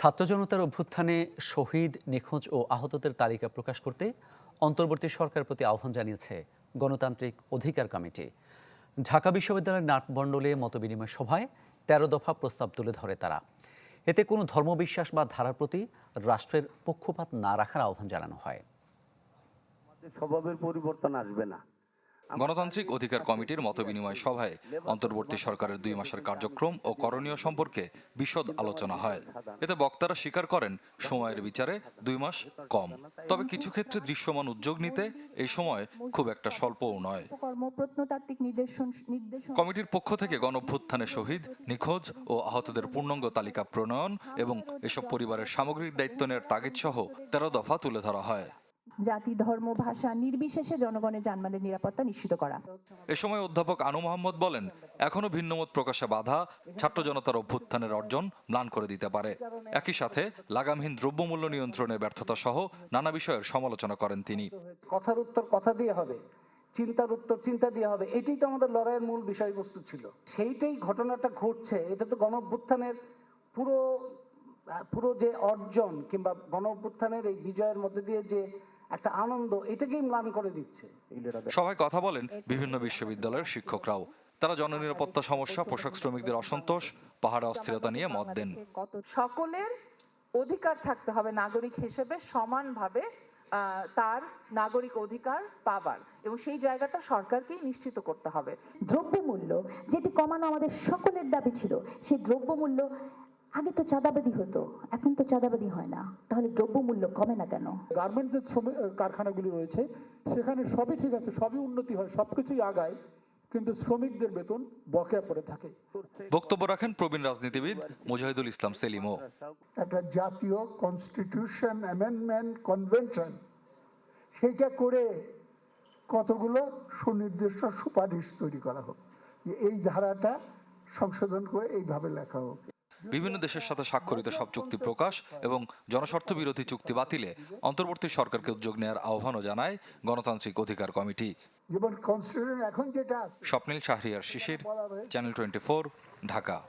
ছাত্র জনতার অভ্যুত্থানে শহীদ, নিখোঁজ ও আহতদের তালিকা প্রকাশ করতে অন্তর্বর্তী সরকার প্রতি আহ্বান জানিয়েছে গণতান্ত্রিক অধিকার কমিটি। ঢাকা বিশ্ববিদ্যালয়ের নাটমণ্ডলে মতবিনিময় সভায় তেরো দফা প্রস্তাব তুলে ধরে তারা। এতে কোনো ধর্মবিশ্বাস বা ধারার প্রতি রাষ্ট্রের পক্ষপাত না রাখার আহ্বান জানানো হয়। স্বভাবের পরিবর্তন আসবে না। গণতান্ত্রিক অধিকার কমিটির মতবিনিময় সভায় অন্তর্বর্তী সরকারের দুই মাসের কার্যক্রম ও করণীয় সম্পর্কে বিশদ আলোচনা হয়। এতে বক্তারা স্বীকার করেন সময়ের বিচারে দুই মাস কম। তবে কিছু ক্ষেত্রে দৃশ্যমান উদ্যোগ নিতে এই সময় খুব একটা স্বল্পও নয়। কমিটির পক্ষ থেকে গণভ্যুত্থানে শহীদ নিখোঁজ ও আহতদের পূর্ণাঙ্গ তালিকা প্রণয়ন এবং এসব পরিবারের সামগ্রিক দায়িত্ব নেওয়ার তাগিদ সহ তেরো দফা তুলে ধরা হয়। জাতি ধর্ম ভাষা নির্বিশেষে জনগণের জানমালের নিরাপত্তা নিশ্চিত করা। এ সময় অধ্যাপক আনু মোহাম্মদ বলেন এখনও ভিন্নমত প্রকাশে বাধা ছাত্র জনতার অভ্যুত্থানের অর্জন ম্লান করে দিতে পারে। একই সাথে লাগামহীন দ্রব্যমূল্য নিয়ন্ত্রণে ব্যর্থতা সহ নানা বিষয়ের সমালোচনা করেন তিনি। কথার উত্তর কথা দিয়ে হবে চিন্তার উত্তর চিন্তা দিয়ে হবে এটাই তো আমাদের লড়াইয়ের মূল বিষয়বস্তু ছিল। সেইটাই ঘটনাটা ঘটছে এটা তো গণ অভ্যুত্থানের পুরো পুরো যে অর্জন কিংবা গণ অভ্যুত্থানের এই বিজয়ের মধ্যে দিয়ে যে একটা আনন্দ এটাকেই ম্লান করে দিচ্ছে। সভায় কথা বলেন বিভিন্ন বিশ্ববিদ্যালয়ের শিক্ষকরাও। তারা জননিরাপত্তা সমস্যা পোশাক শ্রমিকদের অসন্তোষ পাহাড়ে অস্থিরতা নিয়ে মত দেন। সকলের অধিকার থাকতে হবে নাগরিক হিসেবে সমানভাবে আহ, তার নাগরিক অধিকার পাবার। এবং সেই জায়গাটা সরকারকেই নিশ্চিত করতে হবে। দ্রব্যমূল্য যেটি কমানো আমাদের সকলের দাবি ছিল সেই দ্রব্যমূল্য আগে তো চাঁদাবাদি হতো এখন তো চাঁদাবাদি হয় না। তাহলে দ্রব্যমূল্য কমে না কেন? গার্মেন্টসের শ্রমিক কারখানাগুলি রয়েছে সেখানে সবই ঠিক আছে সবই উন্নতি হয় সবকিছুই আগায় কিন্তু শ্রমিকদের বেতন বকেয়া পড়ে থাকে। বক্তব্য রাখেন প্রবীণ রাজনীতিবিদ মুজাহিদুল ইসলাম সেলিমও। একটা জাতীয় কনস্টিটিউশন অ্যামেন্ডমেন্ট কনভেনশন সেইটা করে কতগুলো সুনির্দিষ্ট সুপারিশ তৈরি করা হোক যে এই ধারাটা সংশোধন করে এইভাবে লেখা হোক। বিভিন্ন দেশের সাথে স্বাক্ষরিত সব চুক্তি প্রকাশ এবং জনস্বার্থ বিরোধী চুক্তি বাতিলে অন্তর্বর্তী সরকারকে উদ্যোগ নেওয়ার আহ্বানও জানায় গণতান্ত্রিক অধিকার committee. Swapnil Shahriar Shishir channel twenty Dhaka.